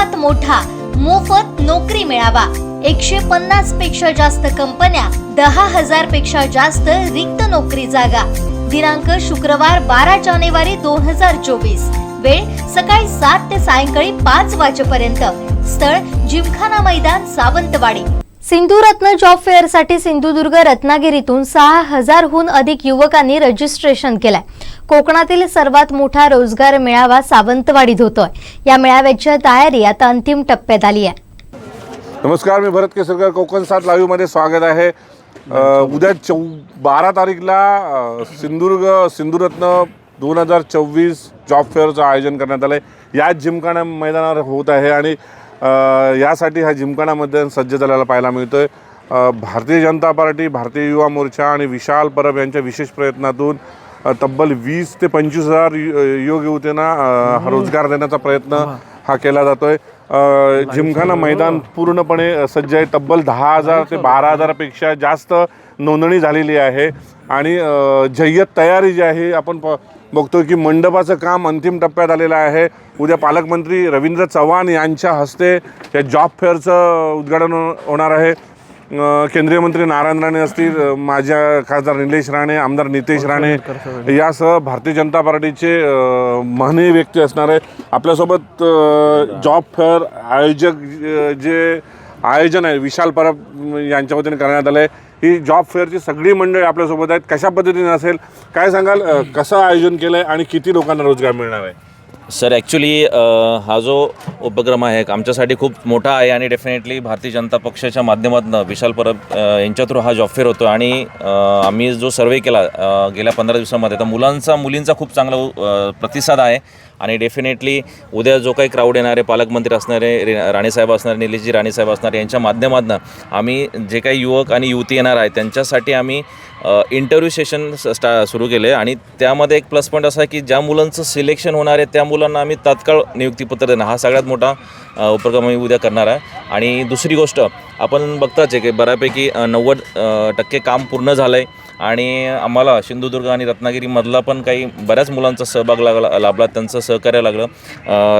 सर्वात मोठा मोफत नोकरी मिळावा. एकशे पन्नासपेक्षा जास्त कंपन्या दहा हजारपेक्षा जास्त रिक्त नोकरी जागा. दिनांक शुक्रवार बारा जानेवारी दोन हजार चोवीस. वेळ सकाळी सात ते सायंकाळी पाच वाजेपर्यंत. स्थळ जिमखाना मैदान सावंतवाडी. सिंधुरत्न जॉब फेअरसाठी सिंधुदुर्ग रत्नागिरीतून सहा हजारहून अधिक युवकांनी रजिस्ट्रेशन केलंय. कोकणातील सर्वात मोठा रोजगार मेळावा सावंतवाडीत होतोय. या मेळाव्याची तयारी आता अंतिम टप्प्यात आली आहे. नमस्कार मी भरत केसरकर कोकण सात लाईव्हमध्ये स्वागत आहे. उद्या चौ बारा तारीखला सिंधुदुर्ग सिंधुरत्न दोन हजार चोवीस जॉब फेअरचं आयोजन करण्यात आलं आहे याच जिमखाना मैदानावर होत आहे आणि यासाठी ह्या जिमखानामध्ये सज्ज झालेला पाहायला मिळतो आहे भारतीय जनता पार्टी भारतीय युवा मोर्चा आणि विशाल परब यांच्या विशेष प्रयत्नातून तब्बल वीस ते पंचवीस हजार यु- युवक युवतींना हा रोजगार देण्याचा प्रयत्न हा केला जातोय. जिमखाना मैदान पूर्णपणे सज्ज आहे. तब्बल दहा हजार ते बारा हजारापेक्षा जास्त नोंदणी झालेली आहे. आणि जय्यत तयारी जी आहे आपण प बघतोय की मंडपाचं काम अंतिम टप्प्यात आलेलं आहे. उद्या पालकमंत्री रवींद्र चव्हाण यांच्या हस्ते या जॉब फेअरचं उद्घाटन हो- होणार आहे. केंद्रीय मंत्री नारायण राणे असतील माझ्या खासदार निलेश राणे आमदार नितेश राणे यासह भारतीय जनता पार्टीचे अ, महनीय व्यक्ती असणार आहे आपल्यासोबत जॉब फेअर आयोजक जे आयोजन आहे विशाल परब यांच्या वतीने करण्यात आलं आहे ही जॉब फेअरची सगळी मंडळी आपल्यासोबत आहेत. कशा पद्धतीने असेल? काय सांगाल? कसं आयोजन केलं आहे आणि किती लोकांना रोजगार मिळणार आहे? सर ॲक्च्युली हा जो उपक्रम आहे आमच्यासाठी खूप मोठा आहे आणि डेफिनेटली भारतीय जनता पक्षाच्या माध्यमातून विशाल परब यांच्या थ्रू हा जॉब फेअर होतो आणि आम्ही जो सर्वे केला गेल्या पंधरा दिवसामध्ये तर मुलांचा मुलींचा खूप चांगला प्रतिसाद आहे आणि डेफिनेटली उद्या जो काही क्राऊड येणारे पालकमंत्री असणारे रे- राणेसाहेब असणारे निलेशजी राणेसाहेब असणारे यांच्या माध्यमातून आम्ही जे काही युवक आणि युवती येणार आहे त्यांच्यासाठी आम्ही इंटरव्ह्यू सेशन स्टा सुरू केले. आणि त्यामध्ये एक प्लस पॉईंट असा आहे की ज्या मुलांचं सिलेक्शन होणार आहे त्या मुलांना आम्ही तात्काळ नियुक्तीपत्र देणं हा सगळ्यात मोठा उपक्रम आम्ही उद्या करणार आहे. आणि दुसरी गोष्ट आपण बघताच आहे की बऱ्यापैकी नव्वद टक्के काम पूर्ण झालं आहे आणि आम्हाला सिंधुदुर्ग आणि रत्नागिरीमधला पण काही बऱ्याच मुलांचा सहभाग लागला लाभला त्यांचं सहकार्य लागलं.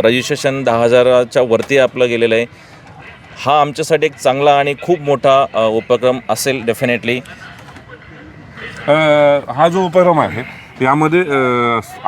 रजिस्ट्रेशन दहा हजाराच्या वरती आपलं गेलेलं आहे. हा आमच्यासाठी एक चांगला आणि खूप मोठा उपक्रम असेल डेफिनेटली हा जो उपक्रम आहे यामध्ये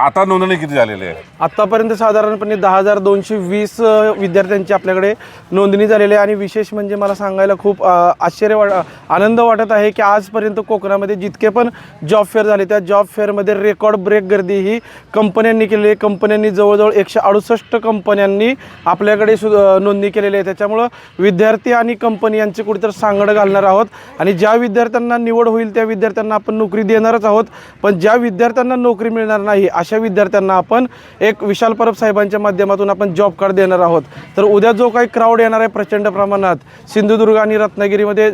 आता नोंदणी किती झालेली आहे? आत्तापर्यंत साधारणपणे दहा हजार दोनशे वीस विद्यार्थ्यांची आपल्याकडे नोंदणी झालेली आहे. आणि विशेष म्हणजे मला सांगायला खूप अ, आश्चर्य वाट आनंद वाटत आहे की आजपर्यंत कोकणामध्ये जितके पण जॉब फेअर झाले त्या जॉब फेअरमध्ये रेकॉर्ड ब्रेक गर्दी ही कंपन्यांनी केलेली आहे. कंपन्यांनी जवळजवळ एकशे अडुसष्ट कंपन्यांनी आपल्याकडे सु अ, नोंदणी केलेली आहे. त्याच्यामुळं विद्यार्थी आणि कंपनी यांचे कुठेतरी सांगड घालणार आहोत. आणि ज्या विद्यार्थ्यांना निवड होईल त्या विद्यार्थ्यांना आपण नोकरी देणारच आहोत. पण ज्या विद्यार्थ्यांना नोकरी मिळणार नाही अशा विद्यार्थ्यांना आपण एक विशाल परब साहेबांच्या माध्यमातून आपण जॉब कार्ड देणार आहोत. तर उद्या जो काही क्राऊड येणार आहे प्रचंड प्रमाणात सिंधुदुर्ग आणि रत्नागिरीमध्ये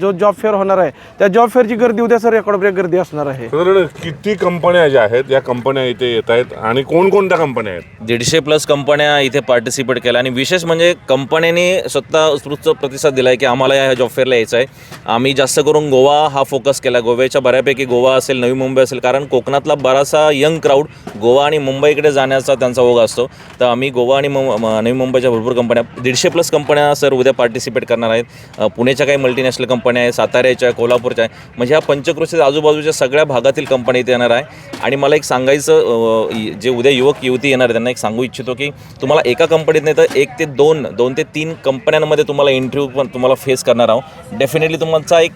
जो जॉब फेअर होणार आहे त्या जॉब फेअरची गर्दी उद्या सर रेकॉर्ड ब्रेक गर्दी असणार आहे. किती कंपन्या ज्या आहेत या कंपन्या इथे येत आहेत आणि कोणकोणत्या कंपन्या आहेत? दीडशे प्लस कंपन्या इथे पार्टिसिपेट केल्या आणि विशेष म्हणजे कंपन्यांनी स्वतः उत्स्फूर्त प्रतिसाद दिला आहे की आम्हाला या जॉब फेअरला यायचं आहे. आम्ही जास्त करून गोवा हा फोकस केला. गोव्याच्या बऱ्यापैकी गोवा असेल नवी मुंबई असेल कारण कोकणातला बराचसा यंग क्राऊड गोवा आणि मुंबईकडे जाण्याचा त्यांचा ओघ असतो. तर आम्ही गोवा आणि मुं- नवी मुंबईच्या भरपूर कंपन्या दीडशे प्लस कंपन्या सर उद्या पार्टिसिपेट करणार आहेत. पुण्याच्या काही मल्टीनॅशनल कंपन्या आहेत साताऱ्याच्या आहे, कोल्हापूरच्या आहे म्हणजे ह्या पंचक्रोशीच्या आजूबाजूच्या सगळ्या भागातील कंपन्या इथे येणार आहे. आणि मला एक सांगायचं जे उद्या युवक युवती येणार आहे त्यांना एक सांगू इच्छितो की तुम्हाला एका कंपनीत नाही तर एक ते दोन दोन ते तीन कंपन्यांमध्ये तुम्हाला इंटरव्ह्यू पण तुम्हाला फेस करणार आहोत. डेफिनेटली तुमचा एक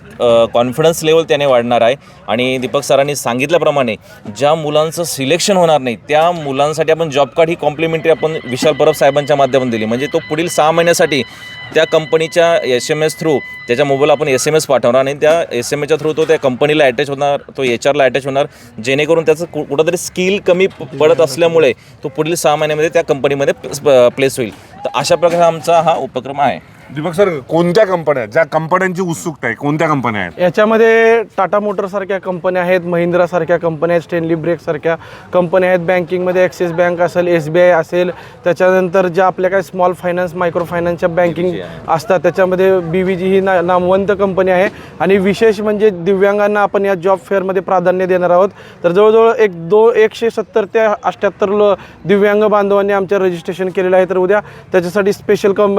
कॉन्फिडन्स लेवल त्याने वाढणार आहे. आणि दीपक सरांनी सांगितल्याप्रमाणे ज्या मुलांचं सिलेक्शन होणार नाही त्या मुलांसाठी आपण जॉब कार्ड ही कॉम्प्लिमेंटरी आपण विशाल परब साहेबांच्या माध्यमातून दिली. म्हणजे तो पुढील सहा महिन्यासाठी त्या कंपनीच्या एस एम एस थ्रू त्याच्या मोबाईल आपण एस एम एस पाठवणार आणि त्या एस एम एच्या थ्रू तो त्या कंपनीला अटॅच होणार तो एच आरला अटॅच होणार. जेणेकरून त्याचं कु कुठंतरी स्किल कमी प- पडत असल्यामुळे तो पुढील सहा महिन्यामध्ये त्या कंपनीमध्ये प्लेस होईल. तर अशा प्रकारे आमचा हा उपक्रम आहे. दीपक सर कोणत्या कंपन्या आहेत? ज्या कंपन्यांची उत्सुकता आहे कोणत्या कंपन्या आहेत? याच्यामध्ये टाटा मोटरसारख्या कंपन्या आहेत महिंद्रासारख्या कंपन्या आहेत स्टेनली ब्रेकसारख्या कंपन्या आहेत. बँकिंगमध्ये ॲक्सिस बँक असेल एस बी आय असेल त्याच्यानंतर ज्या आपल्या काही स्मॉल फायनान्स मायक्रो फायनान्सच्या बँकिंग असतात त्याच्यामध्ये बी व्ही जी ही ना नामवंत कंपनी आहे. आणि विशेष म्हणजे दिव्यांगांना आपण या जॉब फेअरमध्ये प्राधान्य देणार आहोत. तर जवळजवळ एक दो एकशे सत्तर ते अठ्ठ्याहत्तर लो दिव्यांग बांधवांनी आमच्या रजिस्ट्रेशन केलेलं आहे. तर उद्या त्याच्यासाठी special come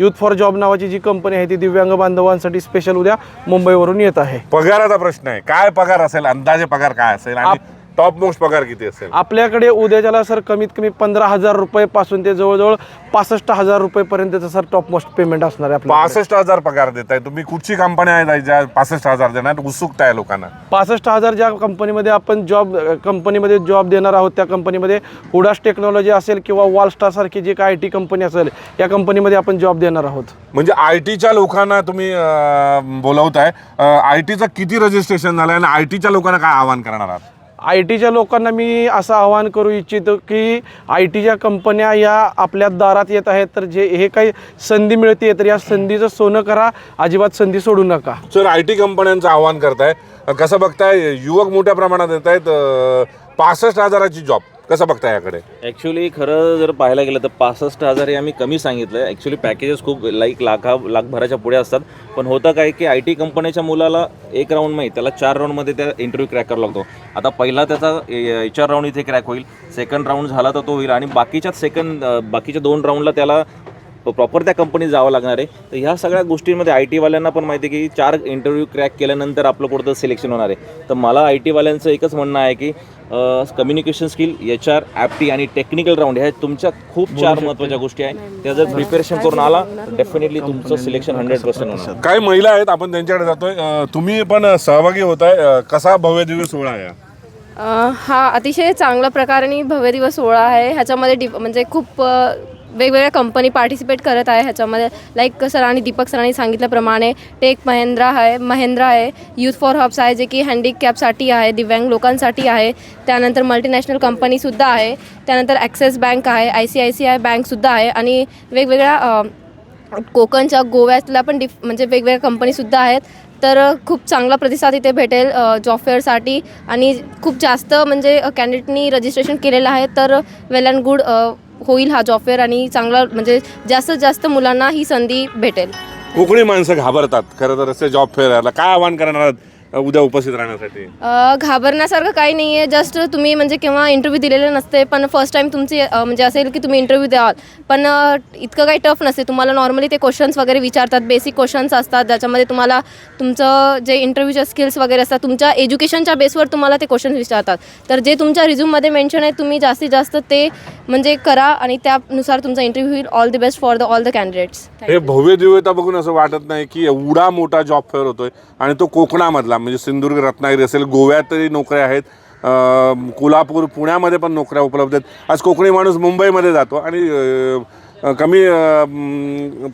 youth for job नावाची जी कंपनी आहे ती दिव्यांग बांधवांसाठी स्पेशल उद्या मुंबईवरून येत आहे. पगाराचा प्रश्न आहे. काय पगार असेल? अंदाजे पगार काय असेल? आणि टॉप मोस्ट पगार किती असेल? आपल्याकडे उद्याच्याला सर कमीत कमी पंधरा हजार रुपयेपासून ते जवळजवळ पासष्ट हजार रुपयेपर्यंतचं सर टॉप मोस्ट पेमेंट असणार आहे पासष्ट हजार पगार देत आहे तुम्ही कुठची कंपन्या आहेत ज्या पासष्ट हजार देणार उत्सुकता आहे लोकांना. पासष्ट हजार ज्या कंपनीमध्ये आपण जॉब कंपनीमध्ये जॉब देणार आहोत त्या कंपनीमध्ये हुडास टेक्नॉलॉजी असेल किंवा वॉलस्टार सारखी जी काय आय टी कंपनी असेल या कंपनीमध्ये आपण जॉब देणार आहोत. म्हणजे आय टीच्या लोकांना तुम्ही बोलवताय. आय टीचं किती रजिस्ट्रेशन झालं आणि आय टीच्या लोकांना काय आवाहन करणार आहात? आय टीच्या लोकांना मी असं आवाहन करू इच्छितो की आय टीच्या कंपन्या या आपल्या दारात येत आहेत तर जे हे काही संधी मिळते तर या संधीचं सोनं करा अजिबात संधी सोडू नका. सर आय टी कंपन्यांचं आव्हान करताय. कसं बघताय युवक मोठ्या प्रमाणात येत आहेत पासष्ट हजाराची जॉब कसं बघताय याकडे? ॲक्च्युली खरं जर पाहायला गेलं तर पासष्ट हजार हे आम्ही कमी सांगितलं आहे ॲक्च्युली पॅकेजेस खूप लाईक लाखा लाखभराच्या पुढे असतात. पण होतं काय की आय टी कंपनीच्या मुलाला एक राऊंड माहीत त्याला चार राऊंडमध्ये त्या इंटरव्ह्यू क्रॅक करावा लागतो. आता पहिला त्याचा एच आर राऊंड इथे क्रॅक होईल. सेकंड राऊंड झाला तर तो होईल. आणि बाकीच्या सेकंड बाकीच्या दोन राऊंडला त्याला प्रॉपर त्या कंपनीत जावं लागणार आहे. तर ह्या सगळ्या गोष्टींमध्ये आय टीवाल्यांना पण माहिती आहे की चार इंटरव्ह्यू क्रॅक केल्यानंतर आपलं कुठं सिलेक्शन होणार आहे. तर मला आय टीवाल्यांचं एकच म्हणणं आहे की कम्युनिकेशन स्किल एच आर ॲप्टी आणि टेक्निकल राऊंड ह्या तुमच्या खूप चार महत्त्वाच्या गोष्टी आहेत. त्या जर प्रिपेरेशन करून आला तर डेफिनेटली तुमचं सिलेक्शन हंड्रेड पर्सेंट होणार. काही महिला आहेत? आपण त्यांच्याकडे जातोय. तुम्ही पण सहभागी होताय. अं, कसा भव्य दिव्य सोहळा आहे? हा? अतिशय चांगल्या प्रकारे भव्य दिवस सोहळा आहे. ह्याच्यामध्ये डिप म्हणजे खूप वेगवेगळ्या कंपनी पार्टिसिपेट करत आहे ह्याच्यामध्ये. लाईक सरांनी दीपक सरांनी सांगितल्याप्रमाणे टेक महिंद्रा आहे महिंद्रा आहे यूथ फॉर हब्स आहे जे की हँडिकॅपसाठी आहे दिव्यांग लोकांसाठी आहे. त्यानंतर मल्टीनॅशनल कंपनीसुद्धा आहे. त्यानंतर ॲक्सिस बँक आहे I C I C I बँकसुद्धा आहे. आणि वेगवेगळ्या कोकणच्या गोव्यातल्या पण डिफ म्हणजे वेगवेगळ्या कंपनीसुद्धा आहेत. तर खूप चांगला प्रतिसाद इथे भेटेल जॉब फेअरसाठी आणि खूप जास्त म्हणजे कॅन्डिडेटनी रजिस्ट्रेशन केलेलं आहे. तर वेल अँड गुड होईल हा जॉब फेअर आणि चांगला म्हणजे जास्तीत जास्त मुलांना ही संधी भेटेल. कोकणी माणसं घाबरतात. खरं तर असे जॉब फेअरला काय आव्हान करणार आहात, उद्या उपस्थित राहण्यासाठी? अ, घाबरण्यासारखं काही नाही आहे जस्ट तुम्ही म्हणजे केव्हा इंटरव्ह्यू दिलेले नसते पण फर्स्ट टाईम तुमची अ, म्हणजे असेल की तुम्ही इंटरव्ह्यू द्याल. पण अ, इतकं काही टफ नसते. तुम्हाला नॉर्मली ते क्वेश्चन्स वगैरे विचारतात बेसिक क्वेश्चन्स असतात. ज्याच्यामध्ये तुम्हाला तुमचं जे इंटरव्ह्यूचे स्किल्स वगैरे असतात तुमच्या एज्युकेशनच्या बेसवर तुम्हाला ते क्वेश्चन्स विचारतात. तर जे तुमच्या रिझ्यूममध्ये मेन्शन आहे तुम्ही जास्तीत जास्त ते म्हणजे करा आणि त्यानुसार तुमचा इंटरव्ह्यू होईल. All the best for the all the candidates हे भव्य दिव्यता बघून असं वाटत नाही की एवढा मोठा जॉब फेअर होतोय आणि तो कोकणामधला. म्हणजे सिंधुदुर्ग रत्नागिरी असेल गोव्यातही नोकऱ्या आहेत. कोल्हापूर पुण्यामध्ये पण नोकऱ्या उपलब्ध आहेत. आज कोकणी माणूस मुंबईमध्ये जातो आणि कमी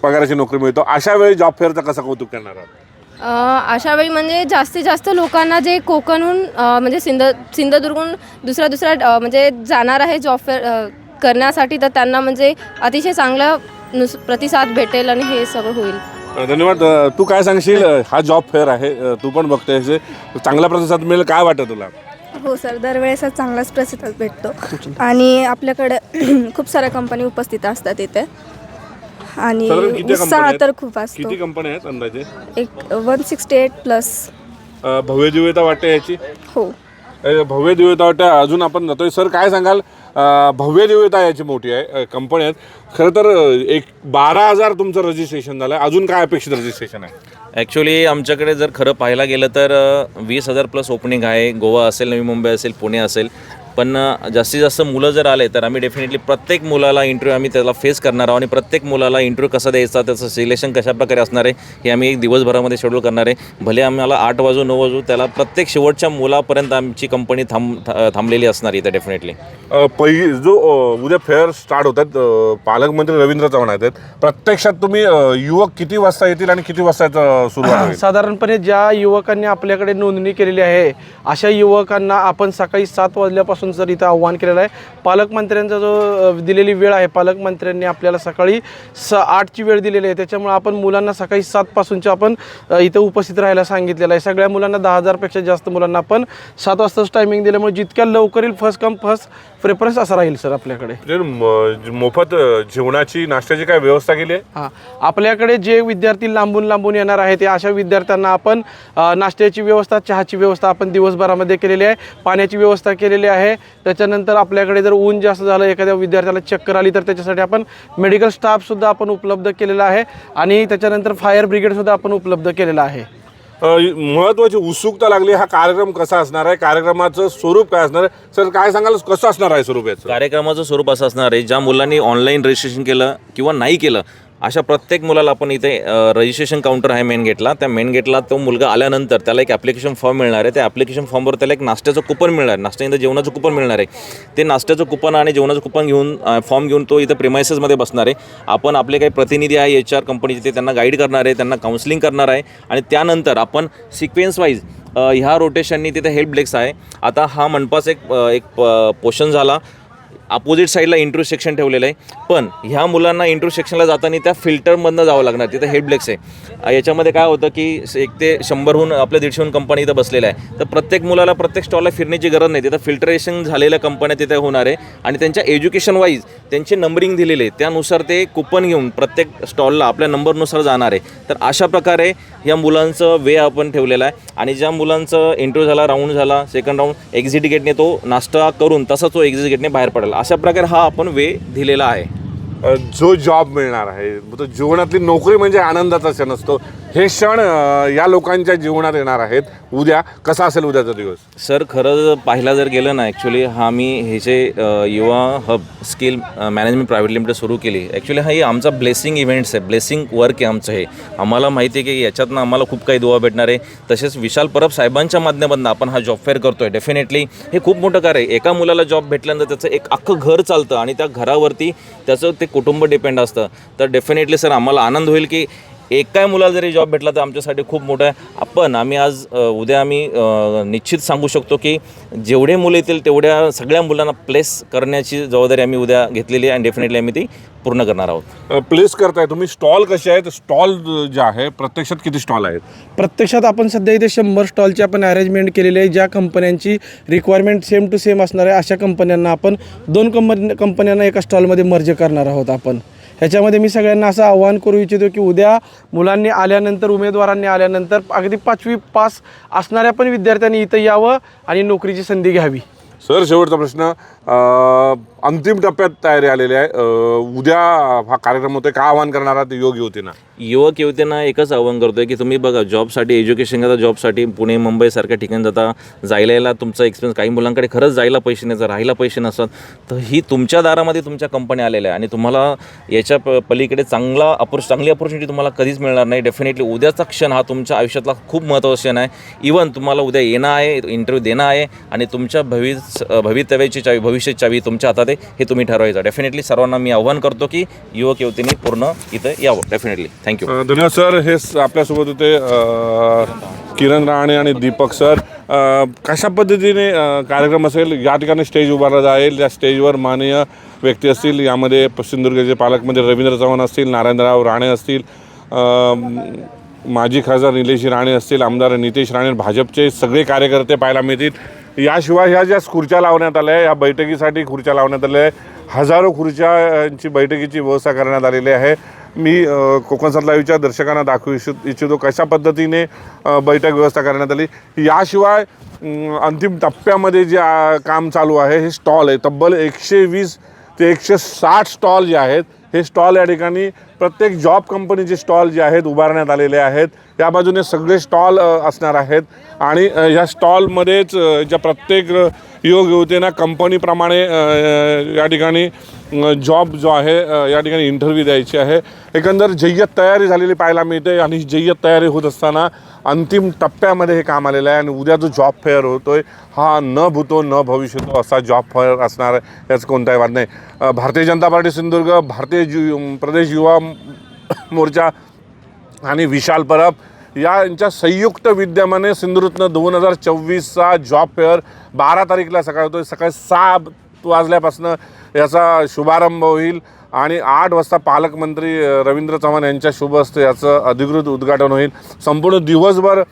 पगाराची नोकरी मिळतो. अशा वेळी जॉब फेअरचं कसं कौतुक करणार आहात? अशा वेळी म्हणजे जास्तीत जास्त लोकांना जे कोकणहून म्हणजे सिंध सिंधुदुर्गहून दुसऱ्या दुसऱ्या म्हणजे जाणार आहे जॉब फेअर करण्यासाठी तर त्यांना म्हणजे अतिशय चांगला नुस प्रतिसाद भेटेल आणि हे सगळं होईल. धन्यवाद. तू काय सांगशील? हा जॉब फेअर आहे. तू पण बघतोय चांगला प्रतिसाद मिळेल काय वाटतं तुला? हो सर दरवेळेस चांगलाच प्रतिसाद भेटतो. आणि आपल्याकडे खूप साऱ्या कंपनी उपस्थित असतात इथे. आणि उत्साह? तर खूप असतो. किती कंपन्या आहेत अंदाजे? एक वन सिक्स्टी एट प्लस भव्य वाटते याची? हो. भव्य दिव्यता अजून आपण जातोय. सर काय सांगाल? भव्य दिव्यता याची मोठी आहे. कंपनी आहेत खरं तर एक बारा हजार तुमचं रजिस्ट्रेशन झालं आहे अजून काय अपेक्षित रजिस्ट्रेशन आहे? ॲक्च्युली आमच्याकडे जर खरं पाहायला गेलं तर वीस हजार प्लस ओपनिंग आहे. गोवा असेल नवी मुंबई असेल पुणे असेल. पण जास्तीत जास्त मुलं जर आले तर आम्ही डेफिनेटली प्रत्येक मुलाला इंटरव्ह्यू आम्ही त्याला फेस करणार आहोत आणि प्रत्येक मुलाला इंटरव्ह्यू कसा द्यायचा त्याचं सिलेक्शन कशा प्रकारे असणार आहे हे आम्ही एक दिवसभरामध्ये शेड्यूल करणार आहे. भले आम्हाला आठ वाजू नऊ वाजू त्याला प्रत्येक शेवटच्या मुलापर्यंत आमची कंपनी थांब था- थांबलेली असणार इथे डेफिनेटली पहिली जो उद्या फेअर स्टार्ट होतात पालकमंत्री रवींद्र चव्हाण आहेत प्रत्यक्षात तुम्ही युवक किती वाजता येतील आणि किती वाजता सुरुवात होईल? साधारणपणे ज्या युवकांनी आपल्याकडे नोंदणी केलेली आहे अशा युवकांना आपण सकाळी सात वाजल्यापासून सर इथं आव्हान केलेलं आहे. पालकमंत्र्यांचा जो दिलेली वेळ आहे पालकमंत्र्यांनी आपल्याला सकाळी स आठची वेळ दिलेली आहे. त्याच्यामुळे आपण मुलांना सकाळी सातपासूनच्या आपण इथं उपस्थित राहायला सांगितलेलं आहे. सगळ्या मुलांना दहा हजारपेक्षा जास्त मुलांना आपण सात वाजताच टायमिंग दिल्यामुळे जितक्या लवकर येईल फर्स्ट कम फर्स्ट प्रेफरन्स असा राहील सर आपल्याकडे. म्हणजे मोफत जेवणाची नाश्त्याची काय व्यवस्था केली आहे? हां. आपल्याकडे जे विद्यार्थी लांबून लांबून येणार आहेत ते अशा विद्यार्थ्यांना आपण नाश्त्याची व्यवस्था चहाची व्यवस्था आपण दिवसभरामध्ये केलेली आहे. पाण्याची व्यवस्था केलेली आहे. त्याच्यानंतर आपल्याकडे जर ऊन जास्त झालं एखाद्या विद्यार्थ्याला चक्कर आली तर त्याच्यासाठी आपण मेडिकल स्टाफसुद्धा आपण उपलब्ध केलेला आहे. आणि त्याच्यानंतर फायर ब्रिगेडसुद्धा आपण उपलब्ध केलेला आहे. अ, महत्वाची उत्सुकता लागली. हा कार्यक्रम कसा असणार आहे? कार्यक्रमाचं स्वरूप काय असणार आहे? सर काय सांगाल? कसं असणार आहे स्वरूप याचं? कार्यक्रमाचं स्वरूप असं असणार आहे. ज्या मुलांनी ऑनलाईन रजिस्ट्रेशन केलं किंवा नाही केलं अशा प्रत्येक मुलाला आपण इथे रजिस्ट्रेशन काउंटर आहे मेन गेटला त्या मेन गेटला तो मुलगा आल्यानंतर त्याला एक ॲप्लिकेशन फॉर्म मिळणार आहे. त्या ॲप्लिकेशन फॉर्मवर त्याला एक नाश्त्याचं कुपन मिळणार आहे. नाश्त्यानंतर जेवणाचं कुपन मिळणार आहे. ते नाश्त्याचं कुपन आणि जेवणाचं कुपन घेऊन फॉर्म घेऊन तो इथं प्रिमायसेसमध्ये बसणार आहे. आपण आपले काही प्रतिनिधी आहे एच आर कंपनीचे ते त्यांना गाईड करणार आहे त्यांना काउन्सिलिंग करणार आहे. आणि त्यानंतर आपण सिक्वेन्स वाईज ह्या रोटेशननी तिथे हेल्प डेस्क आहे. आता हा मनपास एक एक पोषण झाला. अपोजिट साईडला इंट्रो सेक्शन ठेवलेलं आहे. पण ह्या मुलांना इंट्रो सेक्शनला जाताना त्या फिल्टरमधनं जावं लागणार. तिथं हेडब्लेक्स आहे. याच्यामध्ये काय होतं की एक ते शंभरहून आपल्या दीडशेहून कंपनी इथं बसलेलं आहे. तर प्रत्येक मुलाला प्रत्येक स्टॉलला फिरण्याची गरज नाही. तिथं फिल्टरेशन झालेल्या कंपन्या तिथे होणार आहे. आणि त्यांच्या एज्युकेशन वाईज त्यांचे नंबरिंग दिलेले आहे त्यानुसार ते कुपन घेऊन प्रत्येक स्टॉलला आपल्या नंबरनुसार जाणार आहे. तर अशा प्रकारे या मुलांचं वे आपण ठेवलेला आहे. आणि ज्या मुलांचं इंटरव्ह्यू झाला राऊंड झाला सेकंड राऊंड एक्झिट गेटने तो नाश्ता करून तसा तो एक्झिट गेटने बाहेर पडेल अशा प्रकारे हा आपण वे दिलेला आहे. जो जॉब मिळणार आहे. तो जीवनातली नोकरी म्हणजे आनंदाचा क्षण असतो. हे क्षण या लोकांच्या जीवनात येणार आहेत. उद्या कसा असेल उद्याचा दिवस? सर खरं पाहिला जर गेलं ना ॲक्च्युली हा मी हे जे Yuva hub skill management private limited सुरू केली. ॲक्च्युली हा हे आमचा ब्लेसिंग इव्हेंट्स आहे. ब्लेसिंग वर्क आहे आमचं हे. आम्हाला माहिती आहे की याच्यातनं आम्हाला खूप काही दुवा भेटणार आहे. तसेच विशाल परब साहेबांच्या माध्यमातून आपण हा जॉब फेअर करतो आहे डेफिनेटली हे खूप मोठं कार्य आहे. एका मुलाला जॉब भेटल्यानंतर त्याचं एक अख्खं घर चालतं आणि त्या घरावरती त्याचं ते कुटुंब डिपेंड असतं. तर डेफिनेटली सर आम्हाला आनंद होईल की एकाही मुलाला जरी जॉब भेटला तर आमच्यासाठी खूप मोठं आहे. आपण आम्ही आज उद्या आम्ही निश्चित सांगू शकतो की जेवढे मुलं येतील तेवढ्या सगळ्या मुलांना प्लेस करण्याची जबाबदारी आम्ही उद्या घेतलेली आहे आणि डेफिनेटली आम्ही ती पूर्ण करणार आहोत. प्लेस करताय तुम्ही. स्टॉल कसे आहेत? स्टॉल जे आहे प्रत्यक्षात किती स्टॉल आहेत? प्रत्यक्षात आपण सध्या इथे शंभर स्टॉलची आपण अरेंजमेंट केलेली आहे ज्या कंपन्यांची रिक्वायरमेंट सेम टू सेम असणार आहे अशा कंपन्यांना आपण दोन कंपनी कंपन्यांना एका स्टॉलमध्ये मर्ज करणार आहोत आपण. ह्याच्यामध्ये मी सगळ्यांना असं आवाहन करू इच्छितो की उद्या मुलांनी आल्यानंतर उमेदवारांनी आल्यानंतर अगदी पाचवी पास असणाऱ्या पण विद्यार्थ्यांनी इथं यावं आणि नोकरीची संधी घ्यावी. सर शेवटचा प्रश्न. अंतिम टप्प्यात तयारी आलेली आहे. उद्या हा कार्यक्रम होतोय. काय आवाहन करणार आहात योग युवतींना ना युवक युवतींना एकच आव्हान करतोय की तुम्ही बघा जॉबसाठी एज्युकेशन करता जॉबसाठी पुणे मुंबईसारख्या ठिकाणी जाता. जायला यायला तुमचा एक्सपिरियन्स काही मुलांकडे खरंच जायला पैसे नाही राहायला पैसे नसतात तर ही तुमच्या दारामध्ये तुमच्या कंपनी आलेल्या आहे. आणि तुम्हाला याच्या प पलीकडे चांगला अपोर्च चांगली अपॉर्च्युनिटी तुम्हाला कधीच मिळणार नाही. डेफिनेटली उद्याचा क्षण हा तुमच्या आयुष्यातला खूप महत्त्वाचा क्षण आहे. इवन तुम्हाला उद्या येणं आहे इंटरव्ह्यू देणं आहे आणि तुमच्या भविष्य भवितव्याची चावी भविष्याची चावी तुमच्या हातात आहे हे तुम्ही ठरवायचं. डेफिनेटली सर्वांना मी आव्हान करतो की युवक युवतींनी पूर्ण इथं यावं. डेफिनेटली थँक्यू धन्यवाद सर. हे स- आपल्यासोबत होते किरण राणे आणि दीपक सर. कशा पद्धतीने कार्यक्रम असेल? या ठिकाणी स्टेज उभारला जाईल. त्या स्टेजवर माननीय व्यक्ती असतील. यामध्ये सिंधुदुर्गचे पालकमंत्री रवींद्र चव्हाण असतील नारायणराव राणे असतील माजी खासदार निलेश राणे असतील आमदार नितेश राणे भाजपचे सगळे कार्यकर्ते पाहायला मिळतील. याशिवाय ह्या ज्या खुर्च्या लावण्यात आल्या आहे या बैठकीसाठी खुर्च्या लावण्यात आल्या आहे हजारो खुर्च्यांची बैठकीची व्यवस्था करण्यात आलेली आहे. मी कोकण सात लाईव्हच्या दर्शकांना दाखवू इच्छित इच्छितो कशा पद्धतीने बैठक व्यवस्था करण्यात आली. याशिवाय अंतिम टप्प्यामध्ये जे काम चालू आहे हे स्टॉल आहे. तब्बल एकशे वीस ते एकशे साठ स्टॉल जे आहेत हे स्टॉल या ठिकाणी प्रत्येक जॉब कंपनीचे स्टॉल जे आहेत उभारण्यात आलेले आहेत. या बाजूने सगळे स्टॉल असणार आहेत. आणि ह्या स्टॉलमध्येच ज्या प्रत्येक योग युवतींना कंपनीप्रमाणे या ठिकाणी जॉब जो आहे या ठिकाणी इंटरव्ह्यू द्यायची आहे. एकंदर जय्यत तयारी झालेली पाहायला मिळते आणि ही जय्यत तयारी होत असताना अंतिम टप्प्यामध्ये हे काम आलेलं आहे आणि उद्या जो जॉब फेअर होतो आहे हा न भूतो न भविष्यतो असा जॉब फेअर असणार याचं कोणताही वाद नाही. भारतीय जनता पार्टी सिंधुदुर्ग भारतीय जु प्रदेश युवा मोर्चा आणि विशाल परब यांच्या संयुक्त विद्यमाने सिंधुदुर्गनं दोन हजार चोवीसचा जॉब फेअर बारा तारीखला सकाळ होतो सकाळी सहा वाजल्यापासून याचा शुभारंभ होईल आणि आठ वाजता पालकमंत्री रवींद्र चव्हाण यांच्या शुभ हस्ते याचं अधिकृत उद्घाटन होईल. संपूर्ण दिवसभर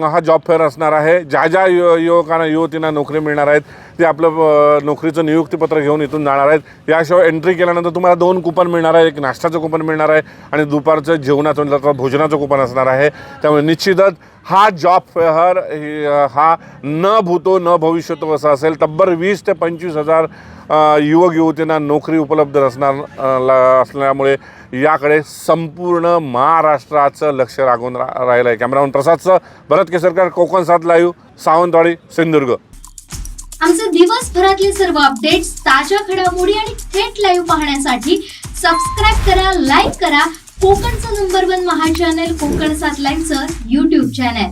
हा जॉब फेअर असणार आहे. ज्या ज्या यु युवकांना युवतींना नोकरी मिळणार आहेत ते आपलं नोकरीचं नियुक्तीपत्र घेऊन इथून जाणार आहेत. याशिवाय एंट्री केल्यानंतर तुम्हाला दोन कुपन मिळणार आहे. एक नाश्त्याचं कुपन मिळणार आहे आणि दुपारचं जेवणाचं भोजनाचं कुपन असणार आहे. त्यामुळे निश्चितच हा जॉब फेअर हा न भूतो न भविष्यतो असं असेल तब्बल वीस ते पंचवीस हजार युवक युवतींना नोकरी उपलब्ध असणार ला- असल्यामुळे याकडे संपूर्ण महाराष्ट्राचं लक्ष लागून रा राहिलं आहे कॅमेरामन प्रसादचं भरत केसरकर कोकण सात लाईव्ह सावंतवाडी सिंधुदुर्ग. आमचे दिवसभरातले सर्व अपडेट्स ताज्या घडामोडी आणि थेट लाईव्ह पाहण्यासाठी सबस्क्राईब करा लाईक करा. कोकणचं नंबर वन महा चॅनल कोकण सात लाईव्हचं युट्यूब चॅनल